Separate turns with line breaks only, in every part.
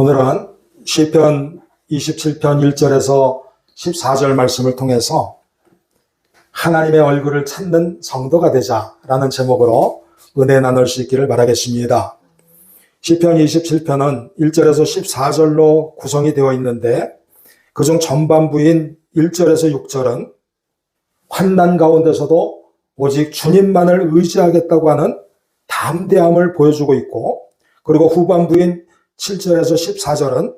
오늘은 시편 27편 1절에서 14절 말씀을 통해서 하나님의 얼굴을 찾는 성도가 되자라는 제목으로 은혜 나눌 수 있기를 바라겠습니다. 시편 27편은 1절에서 14절로 구성이 되어 있는데 그중 전반부인 1절에서 6절은 환난 가운데서도 오직 주님만을 의지하겠다고 하는 담대함을 보여주고 있고 그리고 후반부인 7절에서 14절은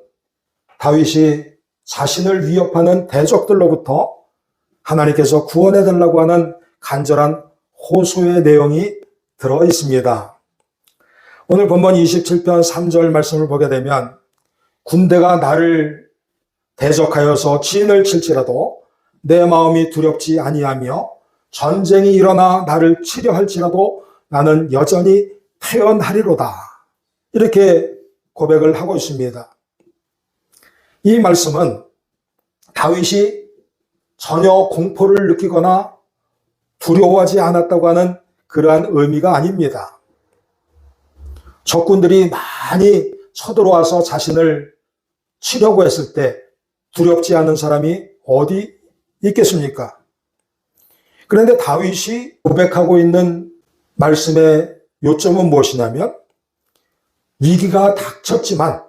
다윗이 자신을 위협하는 대적들로부터 하나님께서 구원해 달라고 하는 간절한 호소의 내용이 들어 있습니다. 오늘 본문 27편 3절 말씀을 보게 되면 군대가 나를 대적하여서 진을 칠지라도 내 마음이 두렵지 아니하며 전쟁이 일어나 나를 치려 할지라도 나는 여전히 태연하리로다. 이렇게 고백을 하고 있습니다. 이 말씀은 다윗이 전혀 공포를 느끼거나 두려워하지 않았다고 하는 그러한 의미가 아닙니다. 적군들이 많이 쳐들어와서 자신을 치려고 했을 때 두렵지 않은 사람이 어디 있겠습니까? 그런데 다윗이 고백하고 있는 말씀의 요점은 무엇이냐면 위기가 닥쳤지만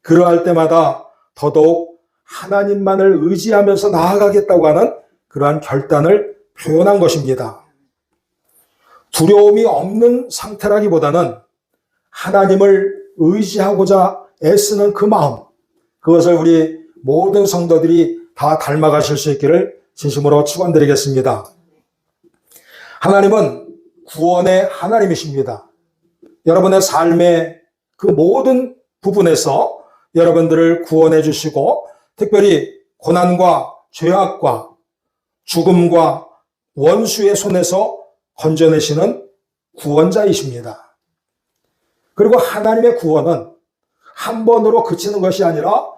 그러할 때마다 더더욱 하나님만을 의지하면서 나아가겠다고 하는 그러한 결단을 표현한 것입니다. 두려움이 없는 상태라기보다는 하나님을 의지하고자 애쓰는 그 마음, 그것을 우리 모든 성도들이 다 닮아가실 수 있기를 진심으로 축원드리겠습니다. 하나님은 구원의 하나님이십니다. 여러분의 삶의 그 모든 부분에서 여러분들을 구원해 주시고 특별히 고난과 죄악과 죽음과 원수의 손에서 건져내시는 구원자이십니다. 그리고 하나님의 구원은 한 번으로 그치는 것이 아니라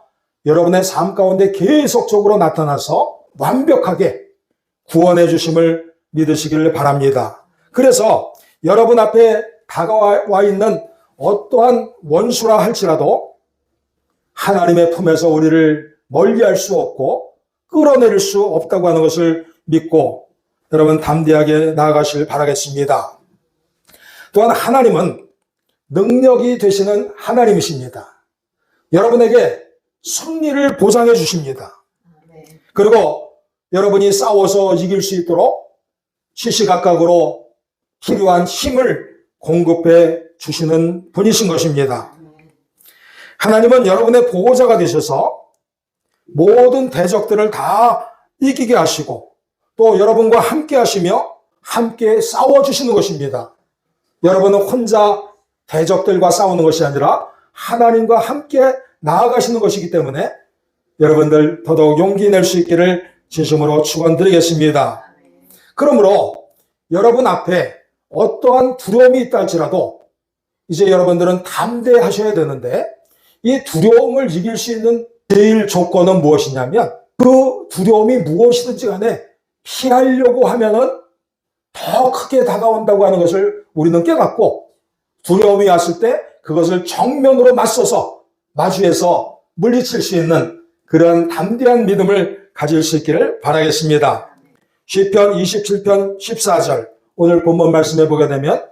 여러분의 삶 가운데 계속적으로 나타나서 완벽하게 구원해 주심을 믿으시기를 바랍니다. 그래서 여러분 앞에 다가와 있는 어떠한 원수라 할지라도 하나님의 품에서 우리를 멀리할 수 없고 끌어내릴 수 없다고 하는 것을 믿고 여러분 담대하게 나아가실 바라겠습니다. 또한 하나님은 능력이 되시는 하나님이십니다. 여러분에게 승리를 보장해 주십니다. 그리고 여러분이 싸워서 이길 수 있도록 시시각각으로 필요한 힘을 공급해 주시는 분이신 것입니다. 하나님은 여러분의 보호자가 되셔서 모든 대적들을 다 이기게 하시고 또 여러분과 함께 하시며 함께 싸워 주시는 것입니다. 여러분은 혼자 대적들과 싸우는 것이 아니라 하나님과 함께 나아가시는 것이기 때문에 여러분들 더더욱 용기 낼 수 있기를 진심으로 축원드리겠습니다. 그러므로 여러분 앞에 어떠한 두려움이 있다 할지라도 이제 여러분들은 담대하셔야 되는데 이 두려움을 이길 수 있는 제일 조건은 무엇이냐면 그 두려움이 무엇이든지 간에 피하려고 하면은 더 크게 다가온다고 하는 것을 우리는 깨닫고 두려움이 왔을 때 그것을 정면으로 맞서서 마주해서 물리칠 수 있는 그런 담대한 믿음을 가질 수 있기를 바라겠습니다. 시편 27편 14절 오늘 본문 말씀해 보게 되면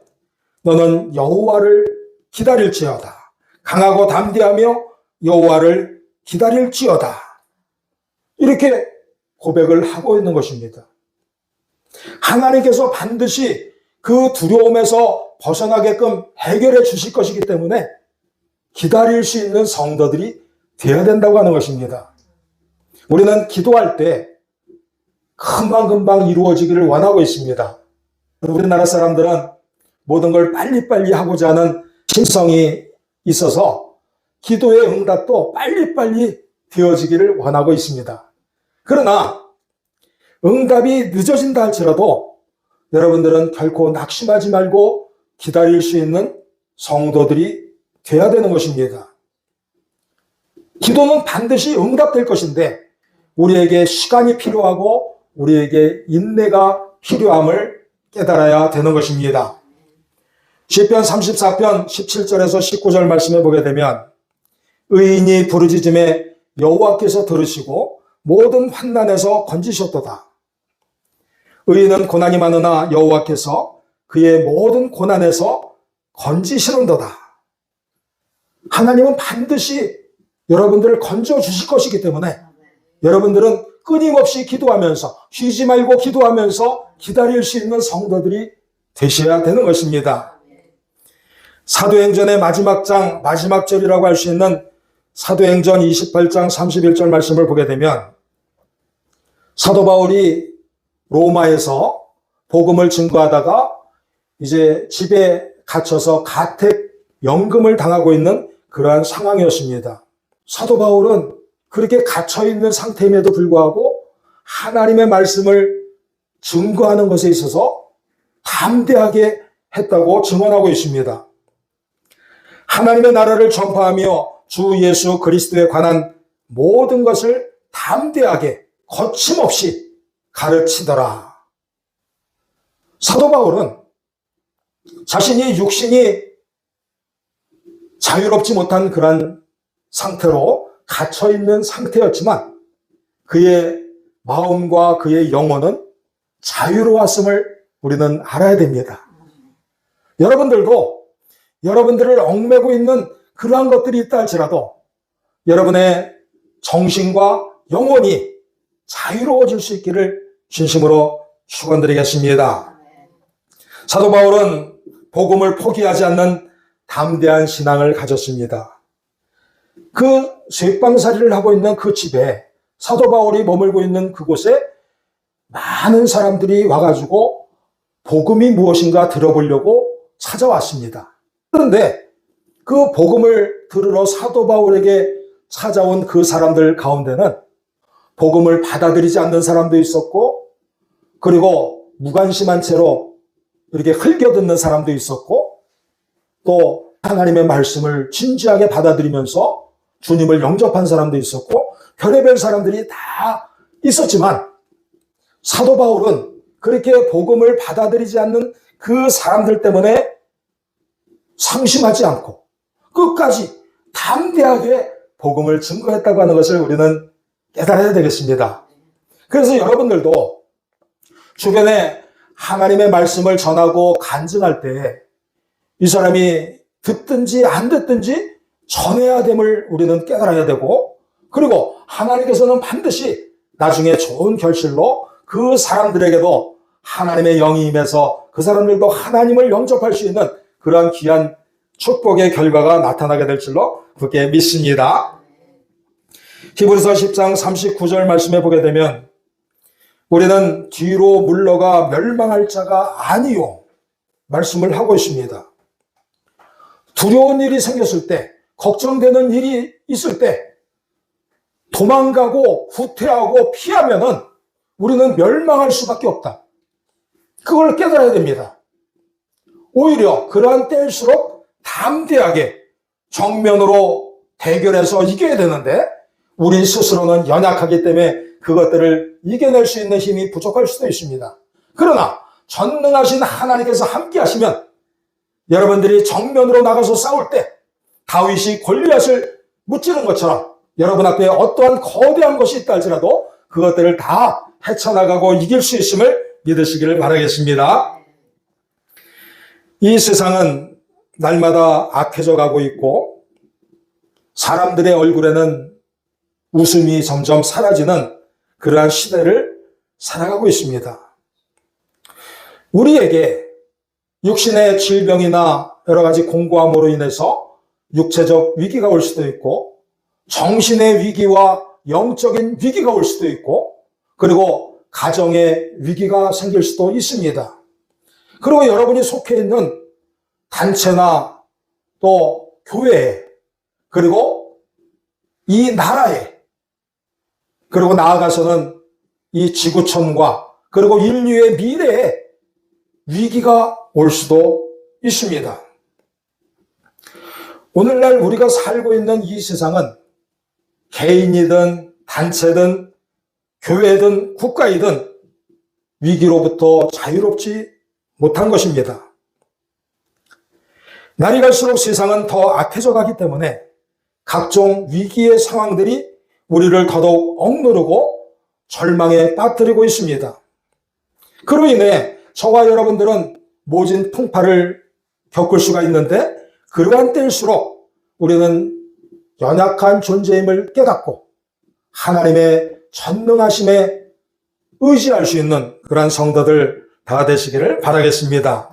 너는 여호와를 기다릴지어다. 강하고 담대하며 여호와를 기다릴지어다. 이렇게 고백을 하고 있는 것입니다. 하나님께서 반드시 그 두려움에서 벗어나게끔 해결해 주실 것이기 때문에 기다릴 수 있는 성도들이 되어야 된다고 하는 것입니다. 우리는 기도할 때 금방금방 이루어지기를 원하고 있습니다. 우리나라 사람들은 모든 걸 빨리빨리 하고자 하는 심성이 있어서 기도의 응답도 빨리빨리 되어지기를 원하고 있습니다. 그러나 응답이 늦어진다 할지라도 여러분들은 결코 낙심하지 말고 기다릴 수 있는 성도들이 돼야 되는 것입니다. 기도는 반드시 응답될 것인데 우리에게 시간이 필요하고 우리에게 인내가 필요함을 깨달아야 되는 것입니다. 시편 34편 17절에서 19절 말씀해 보게 되면 의인이 부르짖음에 여호와께서 들으시고 모든 환난에서 건지셨도다. 의인은 고난이 많으나 여호와께서 그의 모든 고난에서 건지시는도다. 하나님은 반드시 여러분들을 건져 주실 것이기 때문에 여러분들은 끊임없이 기도하면서 쉬지 말고 기도하면서 기다릴 수 있는 성도들이 되셔야 되는 것입니다. 사도행전의 마지막 장, 마지막 절이라고 할 수 있는 사도행전 28장 31절 말씀을 보게 되면 사도 바울이 로마에서 복음을 증거하다가 이제 집에 갇혀서 가택 연금을 당하고 있는 그러한 상황이었습니다. 사도 바울은 그렇게 갇혀 있는 상태임에도 불구하고 하나님의 말씀을 증거하는 것에 있어서 담대하게 했다고 증언하고 있습니다. 하나님의 나라를 전파하며 주 예수 그리스도에 관한 모든 것을 담대하게 거침없이 가르치더라. 사도 바울은 자신이 육신이 자유롭지 못한 그런 상태로 갇혀 있는 상태였지만 그의 마음과 그의 영혼은 자유로웠음을 우리는 알아야 됩니다. 여러분들도 여러분들을 얽매고 있는 그러한 것들이 있다 할지라도 여러분의 정신과 영혼이 자유로워질 수 있기를 진심으로 축원드리겠습니다. 사도 바울은 복음을 포기하지 않는 담대한 신앙을 가졌습니다. 그 쇠방살이를 하고 있는 그 집에 사도 바울이 머물고 있는 그곳에 많은 사람들이 와가지고 복음이 무엇인가 들어보려고 찾아왔습니다. 그런데 그 복음을 들으러 사도 바울에게 찾아온 그 사람들 가운데는 복음을 받아들이지 않는 사람도 있었고, 그리고 무관심한 채로 이렇게 흘겨듣는 사람도 있었고, 또 하나님의 말씀을 진지하게 받아들이면서 주님을 영접한 사람도 있었고, 별의별 사람들이 다 있었지만, 사도 바울은 그렇게 복음을 받아들이지 않는 그 사람들 때문에 상심하지 않고 끝까지 담대하게 복음을 증거했다고 하는 것을 우리는 깨달아야 되겠습니다. 그래서 여러분들도 주변에 하나님의 말씀을 전하고 간증할 때 이 사람이 듣든지 안 듣든지 전해야 됨을 우리는 깨달아야 되고 그리고 하나님께서는 반드시 나중에 좋은 결실로 그 사람들에게도 하나님의 영이 임해서 그 사람들도 하나님을 영접할 수 있는 그러한 귀한 축복의 결과가 나타나게 될 줄로 그렇게 믿습니다. 히브리서 10장 39절 말씀에 보게 되면 우리는 뒤로 물러가 멸망할 자가 아니요 말씀을 하고 있습니다. 두려운 일이 생겼을 때, 걱정되는 일이 있을 때, 도망가고 후퇴하고 피하면은 우리는 멸망할 수밖에 없다. 그걸 깨달아야 됩니다. 오히려 그러한 때일수록 담대하게 정면으로 대결해서 이겨야 되는데 우리 스스로는 연약하기 때문에 그것들을 이겨낼 수 있는 힘이 부족할 수도 있습니다. 그러나 전능하신 하나님께서 함께 하시면 여러분들이 정면으로 나가서 싸울 때 다윗이 골리앗을 무찌른 것처럼 여러분 앞에 어떠한 거대한 것이 있다 할지라도 그것들을 다 헤쳐나가고 이길 수 있음을 믿으시기를 바라겠습니다. 이 세상은 날마다 악해져 가고 있고 사람들의 얼굴에는 웃음이 점점 사라지는 그러한 시대를 살아가고 있습니다. 우리에게 육신의 질병이나 여러 가지 공고함으로 인해서 육체적 위기가 올 수도 있고 정신의 위기와 영적인 위기가 올 수도 있고 그리고 가정의 위기가 생길 수도 있습니다. 그리고 여러분이 속해 있는 단체나 또 교회에 그리고 이 나라에 그리고 나아가서는 이 지구촌과 그리고 인류의 미래에 위기가 올 수도 있습니다. 오늘날 우리가 살고 있는 이 세상은 개인이든 단체든 교회든 국가이든 위기로부터 자유롭지 못한 것입니다. 날이 갈수록 세상은 더 악해져 가기 때문에 각종 위기의 상황들이 우리를 더더욱 억누르고 절망에 빠뜨리고 있습니다. 그로 인해 저와 여러분들은 모진 풍파를 겪을 수가 있는데 그러한 때일수록 우리는 연약한 존재임을 깨닫고 하나님의 전능하심에 의지할 수 있는 그러한 성도들 다 되시기를 바라겠습니다.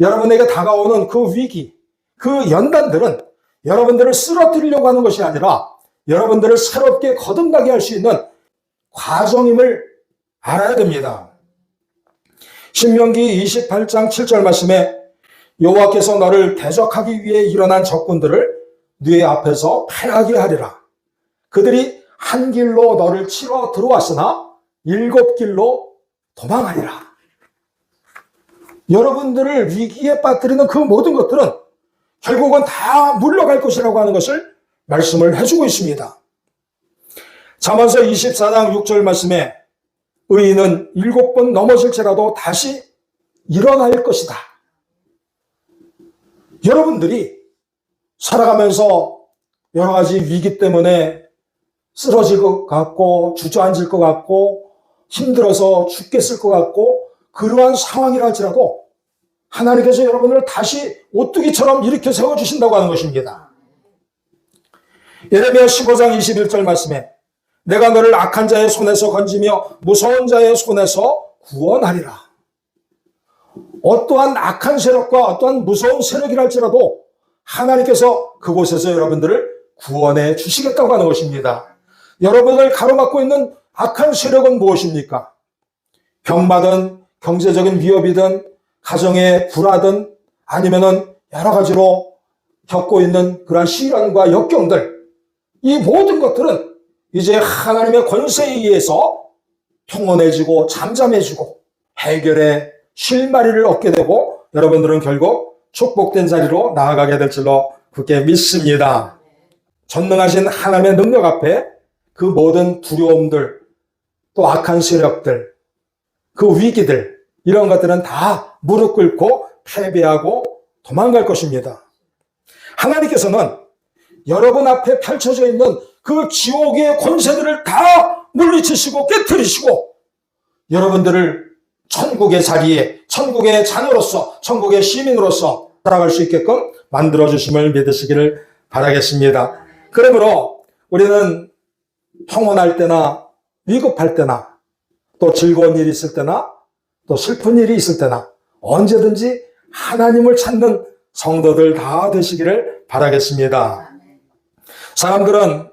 여러분에게 다가오는 그 위기, 그 연단들은 여러분들을 쓰러뜨리려고 하는 것이 아니라 여러분들을 새롭게 거듭나게 할 수 있는 과정임을 알아야 됩니다. 신명기 28장 7절 말씀에 여호와께서 너를 대적하기 위해 일어난 적군들을 네 앞에서 패하게 하리라. 그들이 한 길로 너를 치러 들어왔으나 일곱 길로 도망하리라. 여러분들을 위기에 빠뜨리는 그 모든 것들은 결국은 다 물러갈 것이라고 하는 것을 말씀을 해주고 있습니다. 잠언서 24장 6절 말씀에 의인은 일곱 번 넘어질지라도 다시 일어날 것이다. 여러분들이 살아가면서 여러 가지 위기 때문에 쓰러질 것 같고 주저앉을 것 같고 힘들어서 죽겠을 것 같고 그러한 상황이라 할지라도 하나님께서 여러분을 다시 오뚜기처럼 일으켜 세워주신다고 하는 것입니다. 예레미야 15장 21절 말씀에 내가 너를 악한 자의 손에서 건지며 무서운 자의 손에서 구원하리라. 어떠한 악한 세력과 어떠한 무서운 세력이랄지라도 하나님께서 그곳에서 여러분들을 구원해 주시겠다고 하는 것입니다. 여러분을 가로막고 있는 악한 세력은 무엇입니까? 병마든 경제적인 위협이든 가정의 불화든 아니면은 여러 가지로 겪고 있는 그러한 시련과 역경들 이 모든 것들은 이제 하나님의 권세에 의해서 평온해지고 잠잠해지고 해결의 실마리를 얻게 되고 여러분들은 결국 축복된 자리로 나아가게 될 줄로 그렇게 믿습니다. 전능하신 하나님의 능력 앞에 그 모든 두려움들 또 악한 세력들 그 위기들 이런 것들은 다 무릎 꿇고 패배하고 도망갈 것입니다. 하나님께서는 여러분 앞에 펼쳐져 있는 그 지옥의 권세들을 다 물리치시고 깨뜨리시고 여러분들을 천국의 자리에 천국의 자녀로서 천국의 시민으로서 살아갈 수 있게끔 만들어 주심을 믿으시기를 바라겠습니다. 그러므로 우리는 평온할 때나 위급할 때나 또 즐거운 일이 있을 때나 또 슬픈 일이 있을 때나 언제든지 하나님을 찾는 성도들 다 되시기를 바라겠습니다. 사람들은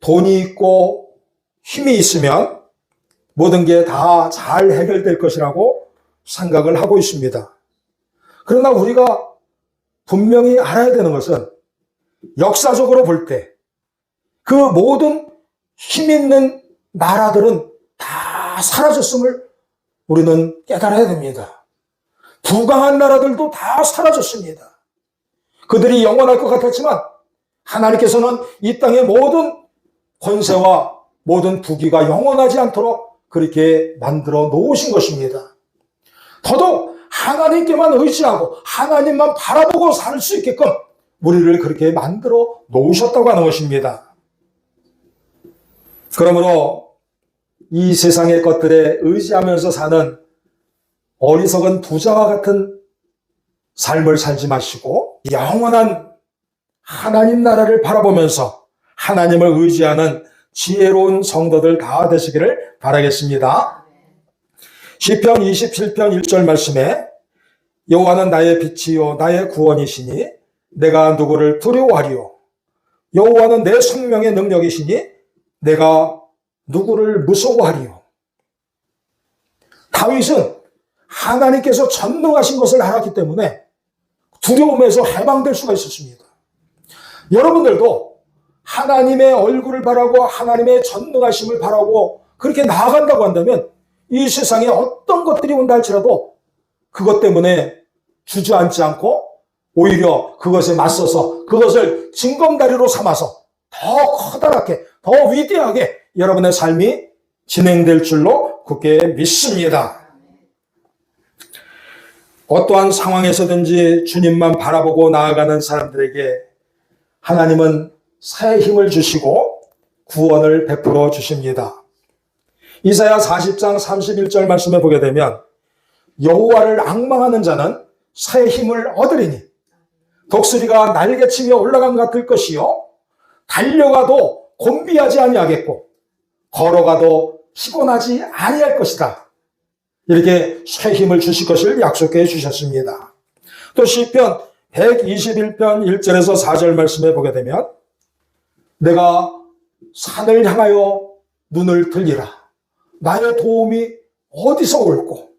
돈이 있고 힘이 있으면 모든 게 다 잘 해결될 것이라고 생각을 하고 있습니다. 그러나 우리가 분명히 알아야 되는 것은 역사적으로 볼 때 그 모든 힘 있는 나라들은 다 사라졌음을 우리는 깨달아야 됩니다. 부강한 나라들도 다 사라졌습니다. 그들이 영원할 것 같았지만 하나님께서는 이 땅의 모든 권세와 모든 부귀가 영원하지 않도록 그렇게 만들어 놓으신 것입니다. 더더욱 하나님께만 의지하고 하나님만 바라보고 살 수 있게끔 우리를 그렇게 만들어 놓으셨다고 하는 것입니다. 그러므로 이 세상의 것들에 의지하면서 사는 어리석은 부자와 같은 삶을 살지 마시고 영원한 하나님 나라를 바라보면서 하나님을 의지하는 지혜로운 성도들 다 되시기를 바라겠습니다. 시편 27편 1절 말씀에 여호와는 나의 빛이요 나의 구원이시니 내가 누구를 두려워하리요 여호와는 내 생명의 능력이시니 내가 누구를 무서워하리요 다윗은 하나님께서 전능하신 것을 알았기 때문에 두려움에서 해방될 수가 있었습니다. 여러분들도 하나님의 얼굴을 바라고 하나님의 전능하심을 바라고 그렇게 나아간다고 한다면 이 세상에 어떤 것들이 온다 할지라도 그것 때문에 주저앉지 않고 오히려 그것에 맞서서 그것을 징검다리로 삼아서 더 커다랗게 더 위대하게 여러분의 삶이 진행될 줄로 굳게 믿습니다. 어떠한 상황에서든지 주님만 바라보고 나아가는 사람들에게 하나님은 새 힘을 주시고 구원을 베풀어 주십니다. 이사야 40장 31절 말씀에 보게 되면 여호와를 악망하는 자는 새 힘을 얻으리니 독수리가 날개치며 올라간 것 같을 것이요 달려가도 곤비하지 아니하겠고 걸어가도 피곤하지 아니할 것이다. 이렇게 새 힘을 주실 것을 약속해 주셨습니다. 또 시편 121편 1절에서 4절 말씀에 보게 되면 내가 산을 향하여 눈을 들리라. 나의 도움이 어디서 올고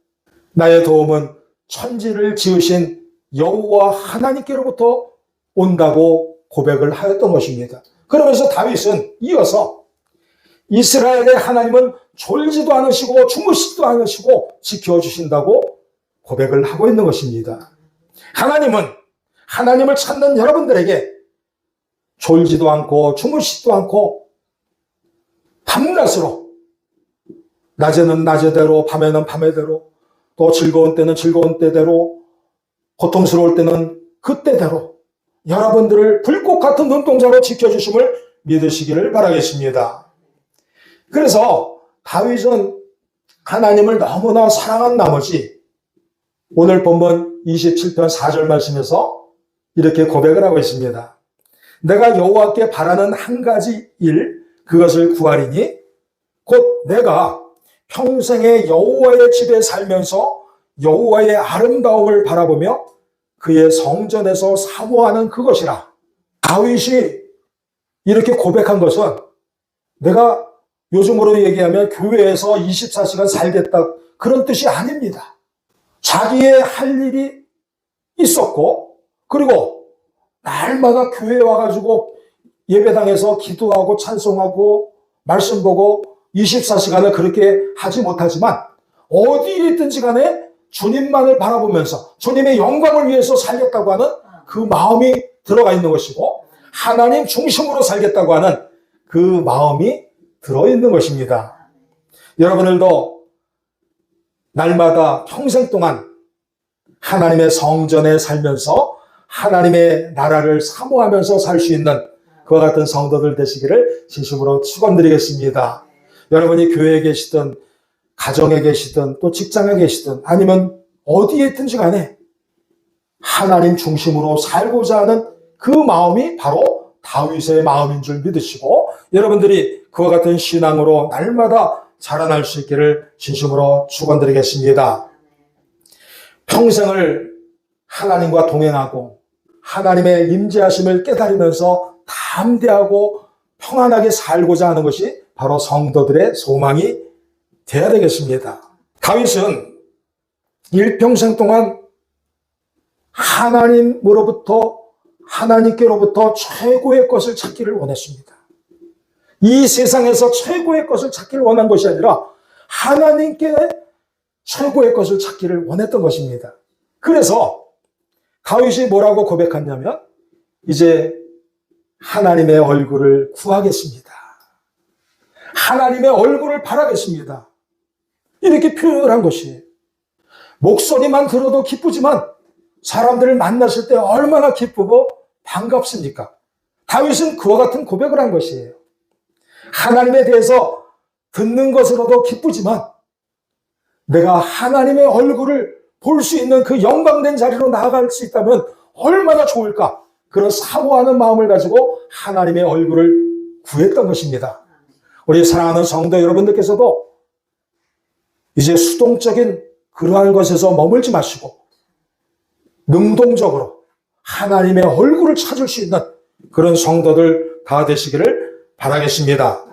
나의 도움은 천지를 지으신 여호와 하나님께로부터 온다고 고백을 하였던 것입니다. 그러면서 다윗은 이어서 이스라엘의 하나님은 졸지도 않으시고 주무시지도 않으시고 지켜주신다고 고백을 하고 있는 것입니다. 하나님은 하나님을 찾는 여러분들에게 졸지도 않고 주무시지도 않고 밤낮으로 낮에는 낮에대로 밤에는 밤에대로 또 즐거운 때는 즐거운 때대로 고통스러울 때는 그때대로 여러분들을 불꽃 같은 눈동자로 지켜주심을 믿으시기를 바라겠습니다. 그래서 다윗은 하나님을 너무나 사랑한 나머지 오늘 본문 27편 4절 말씀에서 이렇게 고백을 하고 있습니다. 내가 여호와께 바라는 한 가지 일 그것을 구하리니 곧 내가 평생에 여호와의 집에 살면서 여호와의 아름다움을 바라보며 그의 성전에서 사모하는 그것이라. 다윗이 이렇게 고백한 것은 내가 요즘으로 얘기하면 교회에서 24시간 살겠다 그런 뜻이 아닙니다. 자기의 할 일이 있었고 그리고 날마다 교회에 와가지고 예배당에서 기도하고 찬송하고 말씀 보고 24시간을 그렇게 하지 못하지만 어디에 있든지 간에 주님만을 바라보면서 주님의 영광을 위해서 살겠다고 하는 그 마음이 들어가 있는 것이고 하나님 중심으로 살겠다고 하는 그 마음이 들어 있는 것입니다. 여러분들도 날마다 평생 동안 하나님의 성전에 살면서 하나님의 나라를 사모하면서 살 수 있는 그와 같은 성도들 되시기를 진심으로 축원드리겠습니다. 여러분이 교회에 계시든 가정에 계시든 또 직장에 계시든 아니면 어디에 있든지 간에 하나님 중심으로 살고자 하는 그 마음이 바로 다윗의 마음인 줄 믿으시고 여러분들이 그와 같은 신앙으로 날마다 자라날 수 있기를 진심으로 축원드리겠습니다. 평생을 하나님과 동행하고 하나님의 임재하심을 깨달으면서 담대하고 평안하게 살고자 하는 것이 바로 성도들의 소망이 돼야 되겠습니다. 다윗은 일평생 동안 하나님으로부터 하나님께로부터 최고의 것을 찾기를 원했습니다. 이 세상에서 최고의 것을 찾기를 원한 것이 아니라 하나님께 최고의 것을 찾기를 원했던 것입니다. 그래서 다윗이 뭐라고 고백했냐면 이제 하나님의 얼굴을 구하겠습니다. 하나님의 얼굴을 바라겠습니다. 이렇게 표현을 한 것이에요. 목소리만 들어도 기쁘지만 사람들을 만났을 때 얼마나 기쁘고 반갑습니까? 다윗은 그와 같은 고백을 한 것이에요. 하나님에 대해서 듣는 것으로도 기쁘지만 내가 하나님의 얼굴을 볼 수 있는 그 영광된 자리로 나아갈 수 있다면 얼마나 좋을까? 그런 사모하는 마음을 가지고 하나님의 얼굴을 구했던 것입니다. 우리 사랑하는 성도 여러분들께서도 이제 수동적인 그러한 것에서 머물지 마시고 능동적으로 하나님의 얼굴을 찾을 수 있는 그런 성도들 다 되시기를 바라겠습니다.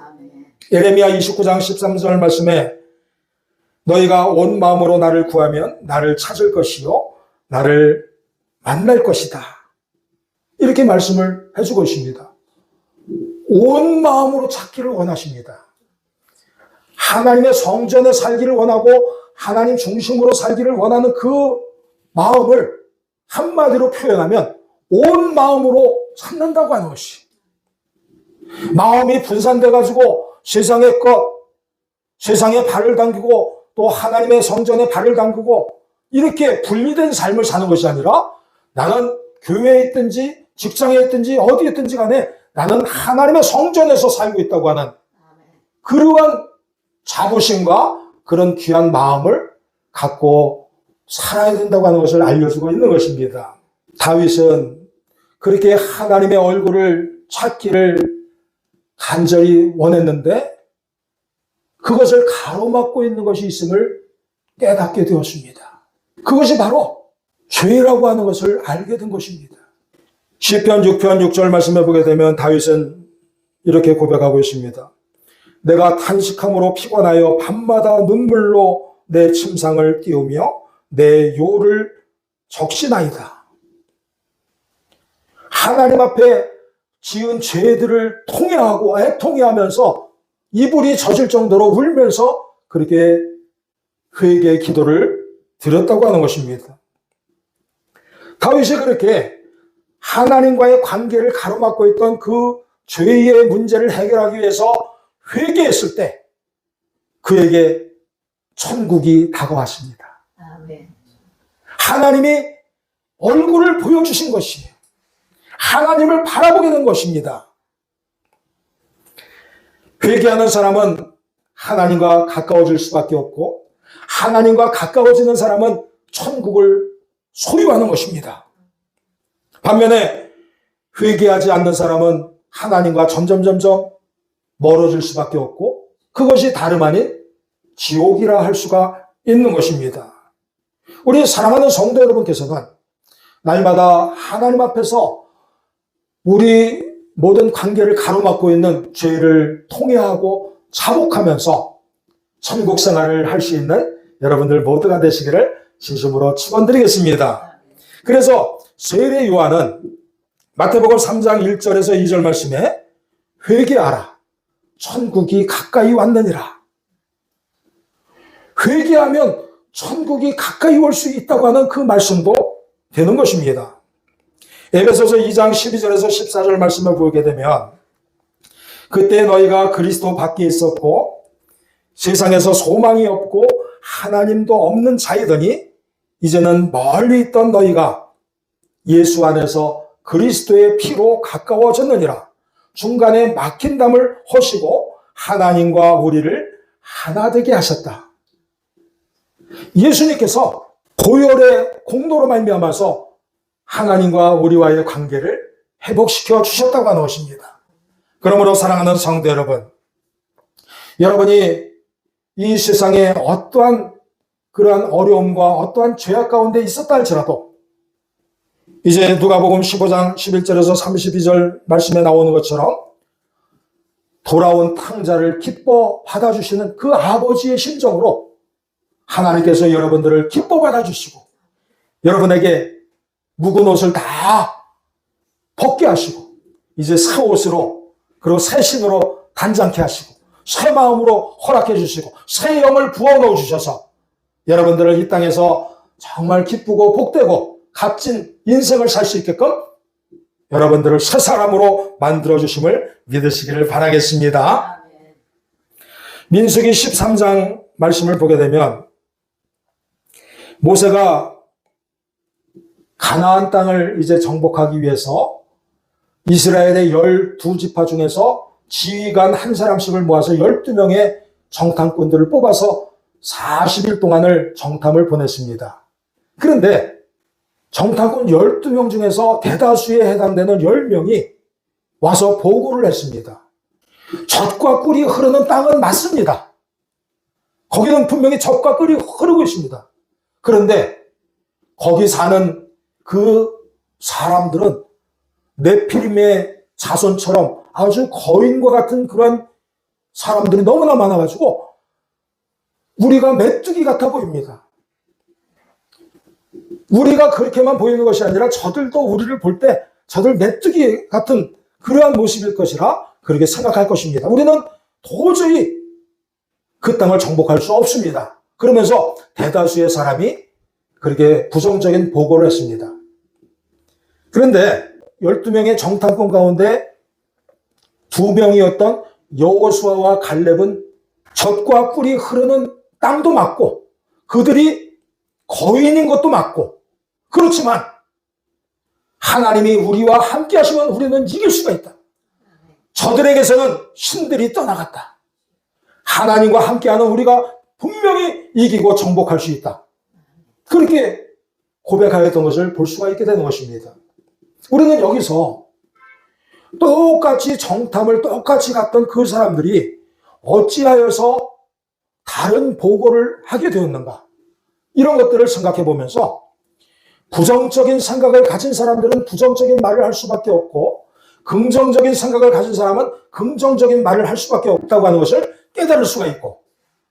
예레미야 29장 13절 말씀에 너희가 온 마음으로 나를 구하면 나를 찾을 것이요 나를 만날 것이다. 이렇게 말씀을 해주고 있습니다. 온 마음으로 찾기를 원하십니다. 하나님의 성전에 살기를 원하고 하나님 중심으로 살기를 원하는 그 마음을 한마디로 표현하면 온 마음으로 찾는다고 하는 것이. 마음이 분산돼 가지고 세상의 것, 세상에 발을 당기고 또 하나님의 성전에 발을 담그고 이렇게 분리된 삶을 사는 것이 아니라 나는 교회에 있든지 직장에 있든지 어디에 있든지 간에 나는 하나님의 성전에서 살고 있다고 하는 그러한 자부심과 그런 귀한 마음을 갖고 살아야 된다고 하는 것을 알려주고 있는 것입니다. 다윗은 그렇게 하나님의 얼굴을 찾기를 간절히 원했는데 그것을 가로막고 있는 것이 있음을 깨닫게 되었습니다. 그것이 바로 죄라고 하는 것을 알게 된 것입니다. 시편 6편 6절 말씀해 보게 되면 다윗은 이렇게 고백하고 있습니다. 내가 탄식함으로 피곤하여 밤마다 눈물로 내 침상을 띄우며 내 요를 적시나이다. 하나님 앞에 지은 죄들을 통회하고 애통해하면서 이불이 젖을 정도로 울면서 그렇게 회개의 기도를 드렸다고 하는 것입니다. 다윗이 그렇게 하나님과의 관계를 가로막고 있던 그 죄의 문제를 해결하기 위해서 회개했을 때 그에게 천국이 다가왔습니다.
아멘.
하나님이 얼굴을 보여주신 것이에요. 하나님을 바라보게 된 것입니다. 회개하는 사람은 하나님과 가까워질 수밖에 없고 하나님과 가까워지는 사람은 천국을 소유하는 것입니다. 반면에 회개하지 않는 사람은 하나님과 점점 점점 멀어질 수밖에 없고 그것이 다름 아닌 지옥이라 할 수가 있는 것입니다. 우리 사랑하는 성도 여러분께서는 날마다 하나님 앞에서 우리 모든 관계를 가로막고 있는 죄를 통회하고 자복하면서 천국 생활을 할 수 있는 여러분들 모두가 되시기를 진심으로 축원드리겠습니다. 그래서 세례 요한은 마태복음 3장 1절에서 2절 말씀에 회개하라 천국이 가까이 왔느니라. 회개하면 천국이 가까이 올 수 있다고 하는 그 말씀도 되는 것입니다. 에베소서 2장 12절에서 14절 말씀을 보게 되면 그때 너희가 그리스도 밖에 있었고 세상에서 소망이 없고 하나님도 없는 자이더니 이제는 멀리 있던 너희가 예수 안에서 그리스도의 피로 가까워졌느니라. 중간에 막힌 담을 허시고 하나님과 우리를 하나 되게 하셨다. 예수님께서 고열의 공로로 말미암아서 하나님과 우리와의 관계를 회복시켜 주셨다고 하는 것입니다. 그러므로 사랑하는 성도 여러분, 여러분이 이 세상에 어떠한 그러한 어려움과 어떠한 죄악 가운데 있었다 할지라도 이제 누가복음 15장 11절에서 32절 말씀에 나오는 것처럼 돌아온 탕자를 기뻐 받아주시는 그 아버지의 심정으로 하나님께서 여러분들을 기뻐 받아주시고 여러분에게 묵은 옷을 다 벗게 하시고 이제 새 옷으로 그리고 새 신으로 단장케 하시고 새 마음으로 허락해 주시고 새 영을 부어 넣어 주셔서 여러분들을 이 땅에서 정말 기쁘고 복되고 값진 인생을 살 수 있게끔 여러분들을 새 사람으로 만들어 주심을 믿으시기를 바라겠습니다. 민수기 13장 말씀을 보게 되면 모세가 가나안 땅을 이제 정복하기 위해서 이스라엘의 12지파 중에서 지휘관 한 사람씩을 모아서 12명의 정탐꾼들을 뽑아서 40일 동안을 정탐을 보냈습니다. 그런데 정탐꾼 12명 중에서 대다수에 해당되는 10명이 와서 보고를 했습니다. 젖과 꿀이 흐르는 땅은 맞습니다. 거기는 분명히 젖과 꿀이 흐르고 있습니다. 그런데 거기 사는 그 사람들은 네피림의 자손처럼 아주 거인과 같은 그런 사람들이 너무나 많아가지고 우리가 메뚜기 같아 보입니다. 우리가 그렇게만 보이는 것이 아니라 저들도 우리를 볼 때 저들 메뚜기 같은 그러한 모습일 것이라 그렇게 생각할 것입니다. 우리는 도저히 그 땅을 정복할 수 없습니다. 그러면서 대다수의 사람이 그렇게 부정적인 보고를 했습니다. 그런데 12명의 정탐꾼 가운데 두 명이었던 여호수아와 갈렙은 젖과 꿀이 흐르는 땅도 맞고 그들이 거인인 것도 맞고 그렇지만 하나님이 우리와 함께 하시면 우리는 이길 수가 있다. 저들에게서는 신들이 떠나갔다. 하나님과 함께하는 우리가 분명히 이기고 정복할 수 있다. 그렇게 고백하였던 것을 볼 수가 있게 되는 것입니다. 우리는 여기서 똑같이 정탐을 똑같이 갔던 그 사람들이 어찌하여서 다른 보고를 하게 되었는가? 이런 것들을 생각해 보면서 부정적인 생각을 가진 사람들은 부정적인 말을 할 수밖에 없고 긍정적인 생각을 가진 사람은 긍정적인 말을 할 수밖에 없다고 하는 것을 깨달을 수가 있고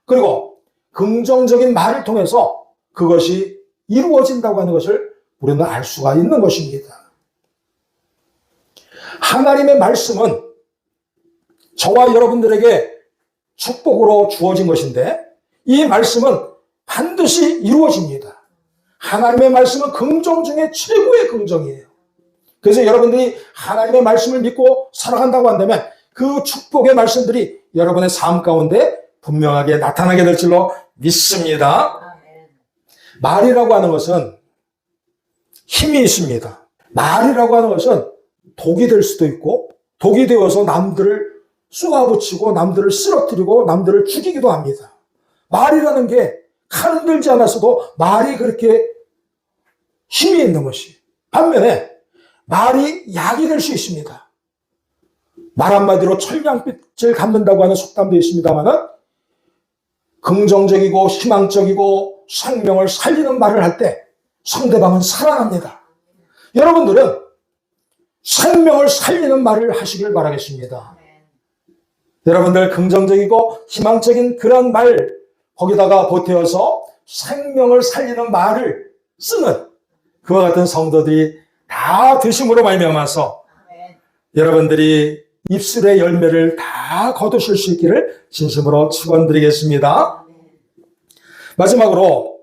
그리고 긍정적인 말을 통해서 그것이 이루어진다고 하는 것을 우리는 알 수가 있는 것입니다. 하나님의 말씀은 저와 여러분들에게 축복으로 주어진 것인데 이 말씀은 반드시 이루어집니다. 하나님의 말씀은 긍정 중에 최고의 긍정이에요. 그래서 여러분들이 하나님의 말씀을 믿고 살아간다고 한다면 그 축복의 말씀들이 여러분의 삶 가운데 분명하게 나타나게 될 줄로 믿습니다. 말이라고 하는 것은 힘이 있습니다. 말이라고 하는 것은 독이 될 수도 있고 독이 되어서 남들을 쏘아붙이고 남들을 쓰러뜨리고 남들을 죽이기도 합니다. 말이라는 게 칼은 들지 않았어도 말이 그렇게 힘이 있는 것이 반면에 말이 약이 될 수 있습니다. 말 한마디로 철량빛을 갖는다고 하는 속담도 있습니다만은 긍정적이고 희망적이고 생명을 살리는 말을 할 때 상대방은 살아납니다. 여러분들은 생명을 살리는 말을 하시길 바라겠습니다. 여러분들 긍정적이고 희망적인 그런 말 거기다가 보태어서 생명을 살리는 말을 쓰는 그와 같은 성도들이 다 되심으로 말미암아서. 여러분들이 입술의 열매를 다 거두실 수 있기를 진심으로 축원드리겠습니다. 마지막으로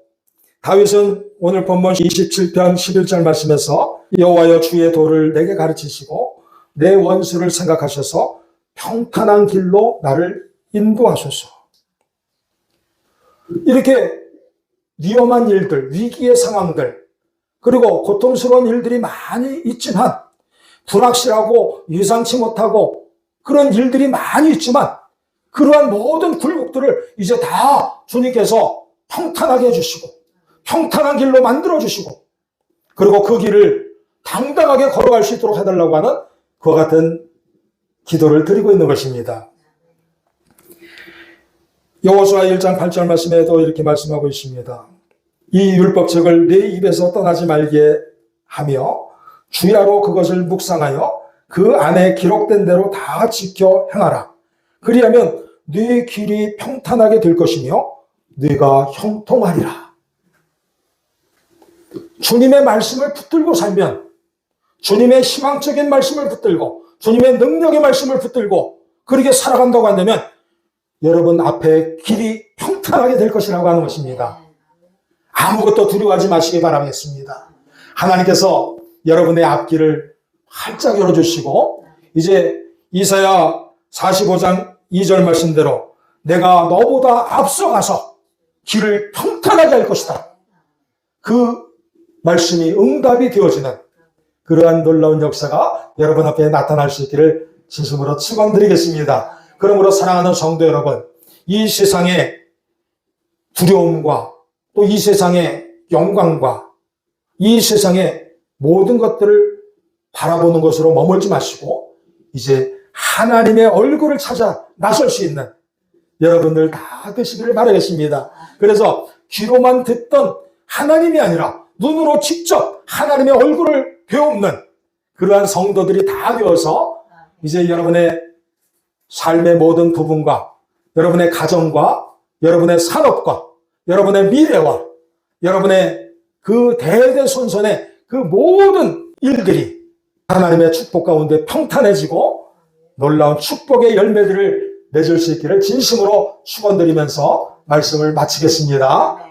다윗은 오늘 본문 27편 11절 말씀에서 여호와여 주의 도를 내게 가르치시고 내 원수를 생각하셔서 평탄한 길로 나를 인도하소서. 이렇게 위험한 일들, 위기의 상황들, 그리고 고통스러운 일들이 많이 있지만 불확실하고 예상치 못하고 그런 일들이 많이 있지만 그러한 모든 굴곡들을 이제 다 주님께서 평탄하게 해주시고 평탄한 길로 만들어 주시고 그리고 그 길을 당당하게 걸어갈 수 있도록 해달라고 하는 그와 같은 기도를 드리고 있는 것입니다. 여호수아 1장 8절 말씀에도 이렇게 말씀하고 있습니다. 이 율법책을 내 입에서 떠나지 말게 하며 주야로 그것을 묵상하여 그 안에 기록된 대로 다 지켜 행하라. 그리하면 네 길이 평탄하게 될 것이며 네가 형통하리라. 주님의 말씀을 붙들고 살면 주님의 희망적인 말씀을 붙들고 주님의 능력의 말씀을 붙들고 그렇게 살아간다고 한다면 여러분 앞에 길이 평탄하게 될 것이라고 하는 것입니다. 아무것도 두려워하지 마시기 바라겠습니다. 하나님께서 여러분의 앞길을 활짝 열어주시고 이제 이사야 45장 2절 말씀대로 내가 너보다 앞서가서 길을 평탄하게 할 것이다. 그 말씀이 응답이 되어지는 그러한 놀라운 역사가 여러분 앞에 나타날 수 있기를 진심으로 축원드리겠습니다. 그러므로 사랑하는 성도 여러분, 이 세상의 두려움과 또 이 세상의 영광과 이 세상의 모든 것들을 바라보는 것으로 머물지 마시고 이제 하나님의 얼굴을 찾아 나설 수 있는 여러분들 다 되시기를 바라겠습니다. 그래서 귀로만 듣던 하나님이 아니라 눈으로 직접 하나님의 얼굴을 배우는 그러한 성도들이 다 되어서 이제 여러분의 삶의 모든 부분과 여러분의 가정과 여러분의 산업과 여러분의 미래와 여러분의 그 대대손손의 그 모든 일들이 하나님의 축복 가운데 평탄해지고 놀라운 축복의 열매들을 맺을 수 있기를 진심으로 축원드리면서 말씀을 마치겠습니다.